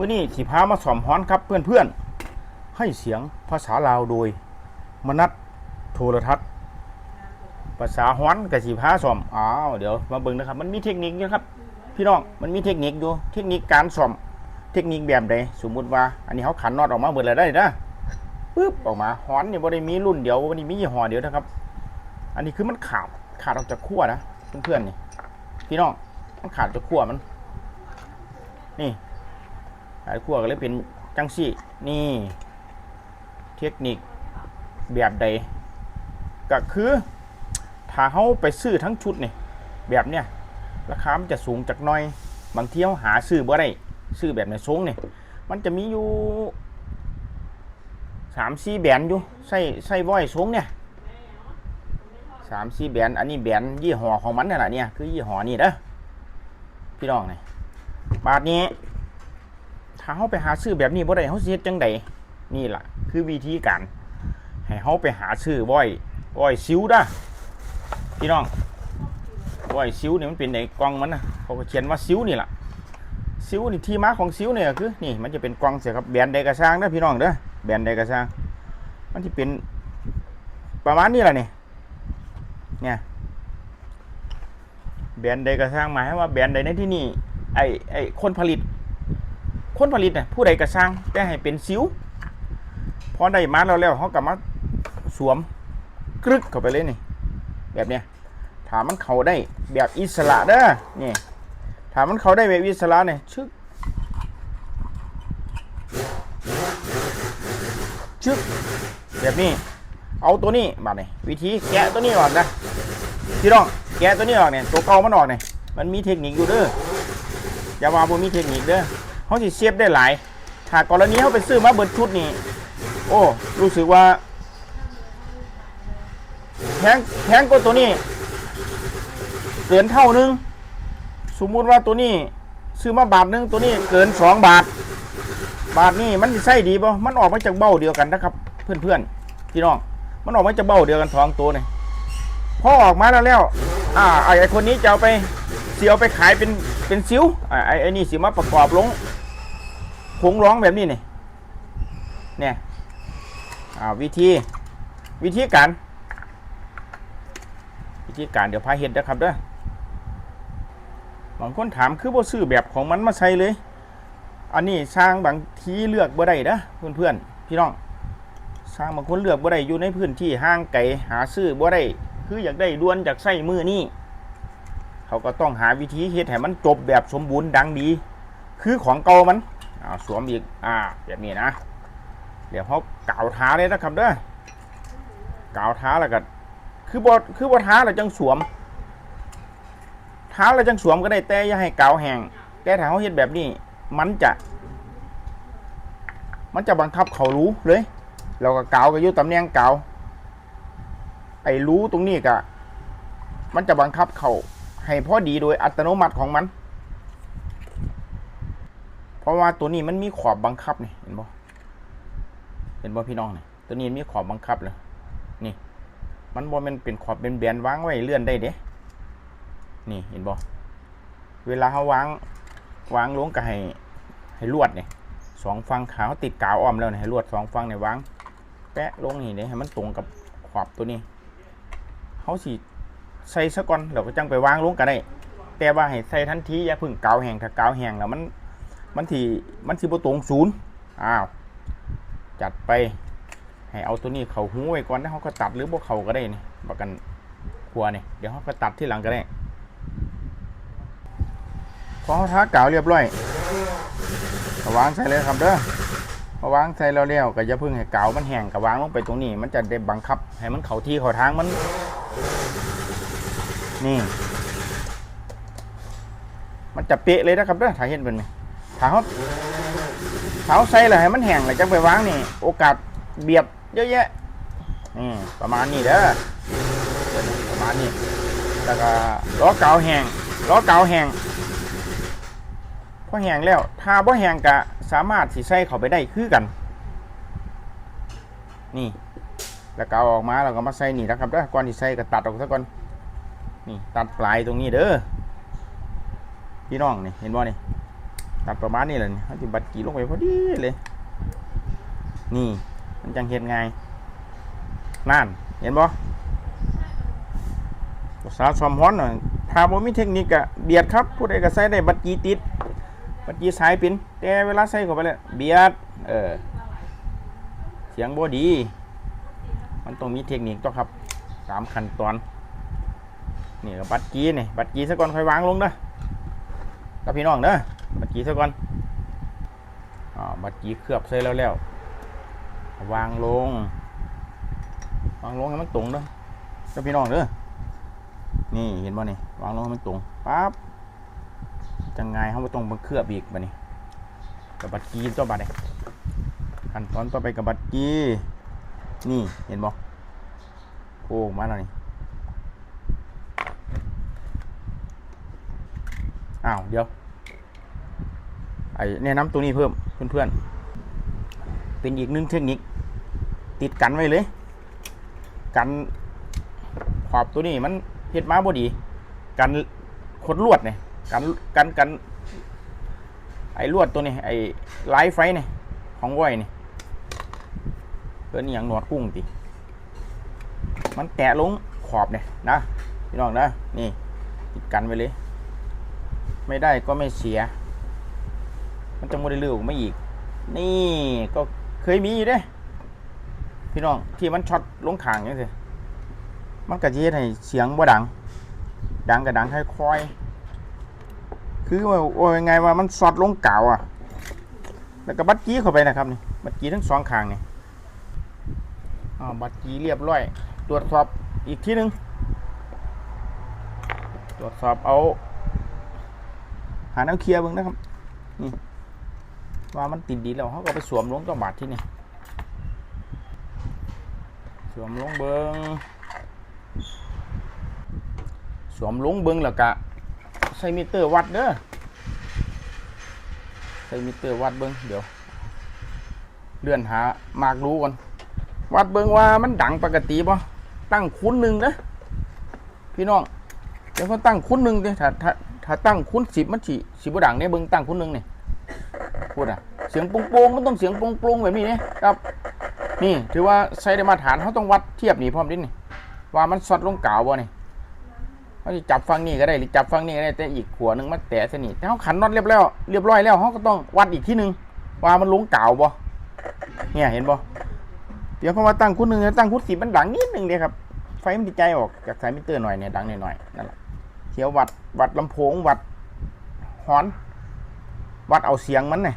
มื่อนี้สิพามาสอมฮ้อนครับเพื่อนๆ ให้เสียงภาษาลาวโดย มนัดโทรทัศน์ ภาษาฮ้อนกับสีพาสอมอ้าวเดี๋ยวมาเบิ่งนะครับ มันมีเทคนิคอยู่ครับ พี่น้องมันมีเทคนิคอยู่เทคนิคการสอมเทคนิคแบบใดสมมุติว่า อันนี้เขาขันน็อตออกมาเบิดเลยได้นะปึ๊บออกมาฮ้อนเนี่ยบ่ได้มีรุ่นเดียวบ่ได้มียี่ห้อเดียวนะครับ อันนี้คือมันขาดขาดออกจากขั้วนะเพื่อนๆนี่พี่น้องมันขาดจากขั้วมัน นี่ ขาดขั้วก็เลยเป็นจังซี่นี่ เทคนิคแบบใด ก็คือถ้าเขาไปซื้อทั้งชุดนี่แบบเนี้ยราคามันจะสูงจากน้อย บางทีเขาหาซื้อบ่ได้ซื้อแบบในทรงนี่มันจะมีอยู่สามสี่แบนอยู่ใส่ใส่ว้อยทรงเนี่ยสามสี่แบนอันนี้แบนยี่ห้อของมันนี่นแหละเนี่ยคือยี่ห้อนี่เด้อพี่น้องนี่บาทนี้ ถ้าเขาไปหาซื้อแบบนี้บ่ได้เขาเฮ็ดจังใดนี่ล่ะคือวิธีการให้เขาไปหาซื้อว้อยว้อยซิวด้ะพี่น้องว้อยซิวเนี่ยมันเป็นในกล่องมันนะเขาก็เขียนว่าซิวนี่ล่ะซิวนี่ที่มาของซิวเนี่ยคือนี่มันจะเป็นกล่องเสียครับแบรนด์ใดกระช่างนะพี่น้องเด้อแบรนด์ใดกระช่างมันที่เป็นประมาณนี้แหละนี่เนี่ยแบรนด์ใดกระช่างหมายว่าแบรนด์ใดในที่นี่ไอไอคนผลิต คนผลิตเนี่ยผู้ใดกระช่างแต่ให้เป็นซิวพอได้มาแล้วแล้วเขากลับมาสวมกรึกเข้าไปเลยนี่ แบบเนี้ยถามมันเขาได้แบบอิสระเด้อนี่ถามมันเขาได้แบบอิสระเนี่ยชึกชึกแบบนี้ เอาตัวนี้มาเนี่ยวิธีแกะตัวนี้ออกนะพี่น้องแกะตัวนี้ออกเนี่ยตัวเก่ามันออกเนี่ยมันมีเทคนิคอยู่เด้ออย่าว่าบ่มีเทคนิคเด้อ เขาสิเซฟได้หลายถ้ากกรณีเขาไปซื้อมาเบิดชุดนี่โอ้ รู้สึกว่าแพงแพงกว่าตัวนี้เกินเท่านึง สมมุติว่าตัวนี้ ซื้อมาบาทนึงตัวนี้เกินสองบาท บาทนี่มันใส่ดีป่ะมันออกมาจากเบ้าเดียวกันนะครับ เพื่อนๆพี่น้อง มันออกมาจากเบ้าเดียวกันท้องตัวเนี่พอออกมาแล้วแล้ว อ่าไอ้คนนี้จะเอาไปเสียเอาไปขายเป็นเป็นซิวไอ้ไอ้นี่สิมาประกอบลง ผงร้องแบบนี้นี่เนี่ยอ่าวิธีวิธีการ วิธีการเดี๋ยวพาเห็ดนะครับเด้อบางคนถามคือบ่ซื้อแบบของมันมาใส่เลย อันนี้สร้างบางทีเลือกบ่ได้นะเพื่อนเพื่อนพี่น้องสร้างบางคนเลือกบ่ได้อยู่ในพื้นที่ห้างไกลหาซื้อบ่ได้คืออยากได้ด่วนจากใส่มือนี่เขาก็ต้องหาวิธีเฮ็ดให้มันจบแบบสมบูรณ์ดังดี คือของเก่ามัน เอาสวมอีก อ่า แบบนี้นะ เดี๋ยวเขากาวท้าเลยนะครับเด้อกาวท้าแล้วก็คือบอคือบอท้าแล้วจังสวม ท้าแล้วจังสวมก็ได้แต่อย่าให้กาวแห้งแต่ถ้าเขาเฮ็ดแบบนี้ มันจะ มันจะบังคับเขารู้เลยเราก็กาวก็อยู่ตำแหน่งกาวไอ้รู้ตรงนี้ก็มันจะบังคับเขาให้พอดีโดยอัตโนมัติของมัน ราะว่าตัวนี้มันมีขอบบังคับนี่เห็นบ่เห็นบ่พี่น้องนี่ตัวนี้มีขอบบังคับเลยนี่ มันบ่มันเป็นขอบเป็นแบนวางไว้เลื่อนได้เด้นี่เห็นบ่เวลาเขาวางวางลงก็ให้ให้ลวดนี่สองฝั่งขาวติดกาวอ้อมแล้วนี่ให้ลวดสองฝั่งนี่วางแปะลงนี่เด้ให้มันตรงกับขอบตัวนี้เขาสิใส่ซะก่อนเราก็จังไปวางลงก็ได้แต่ว่าให้ใส่ทันทีอย่าพึ่งกาวแห้งถ้ากาวแห้งแล้วมัน มันที่มันที่บ่ตรงศูนย์อ้าวจัดไปให้เอาตัวนี้เขาหูไว้ก่อนแล้วเขาก็ตัดหรือบ่เขาก็ได้นี่ประกันครัวนี่เดี๋ยวเขาก็ตัดที่หลังก็ได้พอเขาทากาวเรียบร้อยก็วางใส่เลยครับเด้อพอวางใส่แล้วแล้วก็อย่าพิ่งให้กามันแห้งก็วางลงไปตรงนี้ มันจะได้บังคับ ให้มันเข้าที่เข้าทางมัน นี่ มันจะเป๊ะเลยนะครับเด้อถ้าเห็นเป็นไหม ถ้าเขาถ้าเขาใส่แล้วให้มันแห้งแล้วจังไปวางนี่ โอกาสเบียบเยอะแยะนี่ประมาณนี้เด้อประมาณนี้แล้วก็ล้อเก่าแห้งล้อเก่าแห้งพอแห้งแล้วถ้าบ่แห้งก็สามารถสิใส่เข้าไปได้คือกัน นี่แล้วก็เอาออกมาแล้วก็มาใส่นี่นะครับเด้อก่อนที่ใส่ก็ตัดออกซะก่อนนี่ตัดปลายตรงนี้เด้อพี่น้องนี่เห็นบ่นี่ ตัดประมาณนี้แหละนี่เขาจะบัดกีลงไปพอดีเลย นี่ มันจังเห็นไงนั่น เห็นบ่ภาษาซอมฮ้อนน่ะถ้าบ่มีเทคนิคอะเบียดครับ ผู้ใดก็ใส่ได้บัดกีติด บัดกีสายปินแต่เวลาใส่เข้าไปแล้วเบียด เออ เสียงบ่ดี มันต้องมีเทคนิคต้องครับสามขั้นตอน นี่ก็บัดกีนี่ บัดกีซะก่อนค่อยวางลงเด้อกับพี่น้องเด้อ กีซะก่อนอบัดกีเคลือบใส่แล้วแล้ว วางลง วางลงให้มันตรงเด้อกับพี่น้องเด้อนี่เห็นบ่นี่วางลงให้มันตรงปั๊บจังไงเขาไม่ต้องมาเคลือบอีกบัดนี้กับบัดกีตัวบัดนี่ขั้นตอนต่อไปกับบัดกีนี่เห็นบ่โค้งมาแล้วนี่อ้าวเดี๋ยว ไอ้แนะนำตัวนี้เพิ่มเพื่อนๆ เป็นอีกหนึ่งเทคนิค ติดกันไว้เลย กันขอบตัวนี้มันเฮ็ดมาบ่ดี กันขดลวดเนี่ยกันกันกันไอ้ลวดตัวนี้ไอ้ไลฟ์ไฟเนี่ยของไว้นี่เพื่อนอหย่างหนวดกุ้งติมันแตะลงขอบเนี่ยนะพี่น้องนะนี่ติดกันไว้เลย ไม่ได้ก็ไม่เสีย มันจะโมได้เลือกไม่อีก นี่ก็เคยมีอยู่เด้ พี่น้องที่มันช็อตลงขางอย่างนี้มันกระเจี๊ยให้เสียงบ่ดัง ดังกับดังค่อยๆคือว่าโอ้ยไงว่ามันสอดลงกาอะ แล้วก็บัดกี้เข้าไปนะครับนี่บัดกี้ทั้งสองข้างนี่อ่าบัดกี้เรียบร้อย ตรวจสอบอีกทีหนึ่งตรวจสอบเอา หาแนวเคลียร์บึงนะครับนี่ ว่ามันติดดีแล้วเขาก็ไปสวมลงตัวบาดที่นี่สวมลงเบิงสวมลงเบิงแล้วก็ใส่มิเตอร์วัดเด้อใส่มิเตอร์วัดเบิงเดี๋ยว เลื่อนหามากรู้ก่อนวัดเบิงว่ามันดังปกติป่ะตั้งคุ้นหนึ่งนะพี่น้องเดี๋ยวเขาตั้งคุ้นหนึ่งเด้ถ้าถ้าถ้าตั้งคุ้นสิบมันสิสิบดังเนี่ยเบิงตั้งคุ้นหนึ่งเนี่ย พูดอะ เสียงโปร่งๆมันต้องเสียงโปร่งๆแบบนี้นี่ครับ นี่ถือว่าใช้ได้มาตรฐานเขาต้องวัดเทียบนี่พร้อมดินี่ว่ามันสอดลงกาวบ่นี่เขาจะจับฟังนี่ก็ได้หรือจับฟังนี่ก็ได้แต่อีกขัวหนึงมันแตะสนิทแต่เขาขันน็อตเรียบแล้วเรียบร้อยแล้วเขาก็ต้องวัดอีกที่หนึ่งว่ามันลงกาวบ่เนี่ยเห็นบ่เดี๋ยวเพอมาตั้งคุณหนึ่งตั้งคุณสิบมันดังนิดหนึ่งเดียครับไฟมันติดใจออกจากสายมิเตอร์หน่อยเนี่ยดังหน่อยๆนั่นแหละเที่ยววัดวัดลำโพงวัดฮอน วัดเอาเสียงมันเนี่ย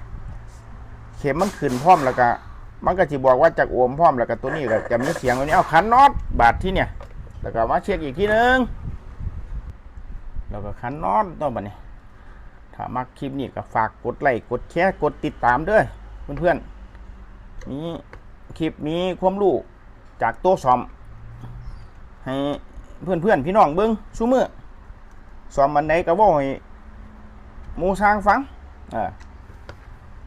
เข็มมันขึ้นพร้อมแล้วก็มันก็จะบอกว่าจากโอห์มพร้อมแล้วก็ตัวนี้ก็จะมีเสียงตัวนี้เอาคันน็อตบาดที่เนี่ย แล้วก็มาเช็คอีกทีนึงแล้วก็คันน็อตตัวบัดนี้ถ้ามักคลิปนี้ก็ฝากกดไลค์กดแชร์กดติดตามด้อเพื่อนๆนี่คลิปนี้ความรู้จากโต๊ะซ่อม ให้เพื่อนๆพี่น้องเบิ้งชูมือซ่อมมันไหนก็บอกให้มูสร้างฟังเออ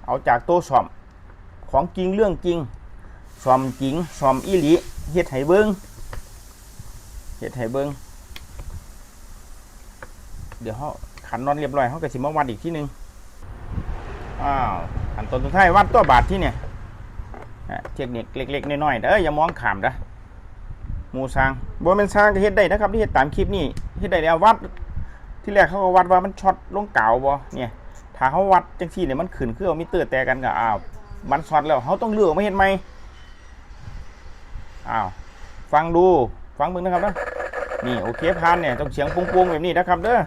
เอาจากตัวสอมของจริงเรื่องจริงสอมจริงสอมอีหลีเฮ็ดให้เบิงเฮ็ดให้เบิงเดี๋ยวเขาขันนอนเรียบร้อยเขาก็สิมาวัดอีกที่หนึ่งอ้าวขันตอนสุดท้ายวัดตัวบาทที่เนี่ยเทคนิคเล็กๆน้อยๆเด้ออย่ามองขามเด้อหมูสร้างบ่แม่นสร้างก็เฮ็ดได้นะครับที่เฮ็ดตามคลิปนี้เฮ็ดได้แล้ววัดที่แรกเขาก็วัดว่ามันช็อตลงกาบ่เนี่ย ถ้าเขาวัดจังซี่เนี่ยมันขึ้นคือเองมิเตอร์แต่กันก็อ้าวมันช็อตแล้วเขาต้องเลือกไม่เห็นไหมอ้าวฟังดูฟังมึงนะครับนะนี่โอเคพานเนี่ยต้องเสียงปุ้งๆแบบนี้นะครับเด้อ